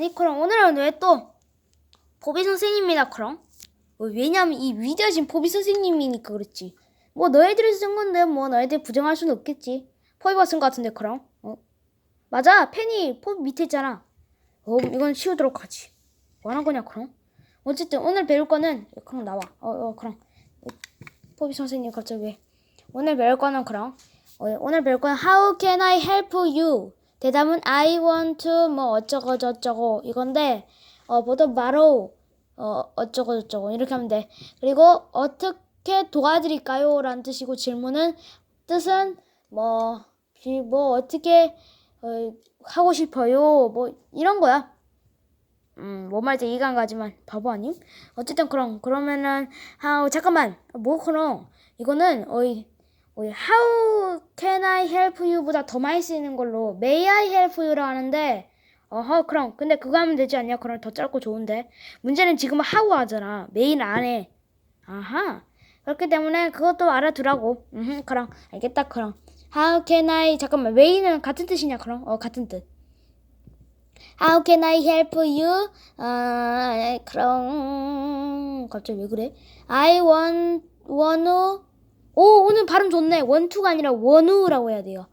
아니 그럼 오늘은 왜 또 보비 선생님이다 그럼? 어, 왜냐면 이 위대하신 보비 선생님이니까 그렇지. 뭐 너희들이 쓴 건데 뭐 너희들 부정할 수는 없겠지. 포비가 쓴 거 같은데 그럼? 어? 맞아 펜이 포비 밑에 있잖아. 어 이건 치우도록 하지. 뭐하는 거냐 그럼? 어쨌든 오늘 배울 거는 그럼 나와. 어, 어 그럼 포비 선생님 갑자기 왜? 오늘 배울 거는 그럼 어, 오늘 배울 거는 How can I help you? 대답은 I want to 뭐 어쩌고 저쩌고 이건데 어 보통 바로 어 어쩌고 저쩌고 이렇게 하면 돼. 그리고 어떻게 도와드릴까요? 라는 뜻이고 질문은 뜻은 뭐, 비- 뭐 어떻게 어, 하고 싶어요? 뭐 이런 거야. 음, 뭔 말인지 이해가 안 가지만 바보 아님? 어쨌든 그럼 그러면은 how 잠깐만 뭐 그럼 이거는 어이 how can I help you보다 더 많이 쓰이는 걸로 may I help you라 하는데 어허 그럼 근데 그거 하면 되지 않냐? 그럼 더 짧고 좋은데 문제는 지금 how 하잖아 may는 안 해. 아하 그렇기 때문에 그것도 알아두라고. 음 그럼 알겠다 그럼 how can I 잠깐만 may는 같은 뜻이냐 그럼 어 같은 뜻. How can I help you? 아, 그럼 갑자기 왜 그래? I want wanna 오 오늘 발음 좋네. 원투가 아니라 원우라고 해야 돼요.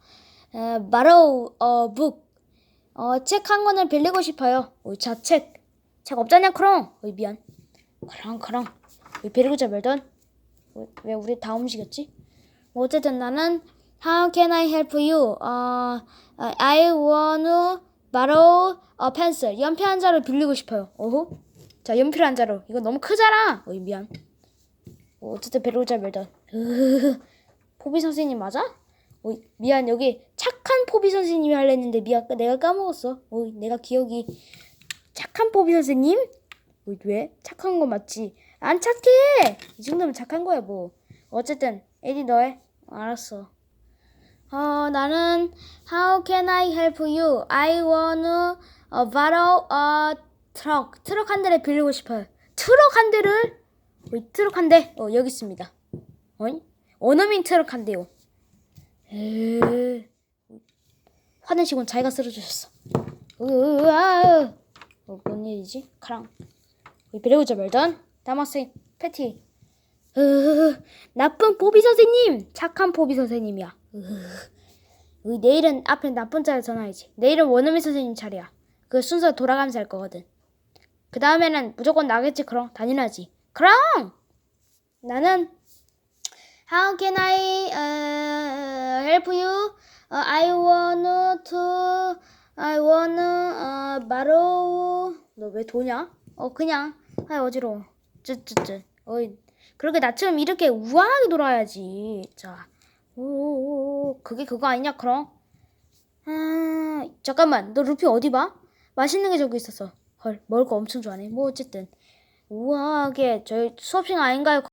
어, borrow a book. 어, 책 한 권을 빌리고 싶어요. 오, 자, 책. 책 없잖냐, 그럼. 어이, 미안. 그럼, 그럼. 왜 빌리고자 말던? 왜, 왜 우리 다 움직였지? 뭐 어쨌든 나는 How can I help you? 어, 어, I wanna borrow a pencil. 연필 한 자루 빌리고 싶어요. 어후. 자, 연필 한 자루. 이거 너무 크잖아. 어이, 미안. 뭐 어쨌든 빌리고자 말던. 으흐흐. 포비 선생님 맞아? 어이, 미안 여기 착한 포비 선생님이 했는데 미안 내가 까먹었어. 어이, 내가 기억이 착한 포비 선생님? 어이, 왜? 착한 거 맞지? 안 착해. 이 정도면 착한 거야 뭐. 어쨌든 에디 너해. 알았어. 어 나는 How can I help you? I wanna uh, borrow a truck. 트럭 한 대를 빌리고 싶어요. 트럭 한 대를? 트럭 한 대? 어 여기 있습니다. 어이? 원어민 트럭 한 대요. 에이. 화낸 시곤 자기가 쓸어주셨어. 으아. 어, 뭔 일이지? 카랑. 우리 비례우자 말던 다마스인 패티. 으, 나쁜 포비 선생님, 착한 포비 선생님이야. 으, 으, 내일은 앞에 나쁜 자를 전화야지. 내일은 원어민 선생님 차례야. 그 순서 돌아가면서 할 거거든. 그 다음에는 무조건 나겠지. 그럼 당연하지. 그럼 나는 How can I uh, help you? Uh, I wanna to I wanna uh, borrow. 너 왜 도냐? 어 그냥. 아 어지러워. 쯧쯧쯧. 어이 그렇게 나처럼 이렇게 우아하게 돌아야지. 자 오, 그게 그거 아니냐 그럼? 아 잠깐만. 너 루피 어디 봐? 맛있는 게 저기 있었어. 헐 먹을 거 엄청 좋아하네. 뭐 어쨌든. 우아하게. 저희 수업 시간 아닌가요?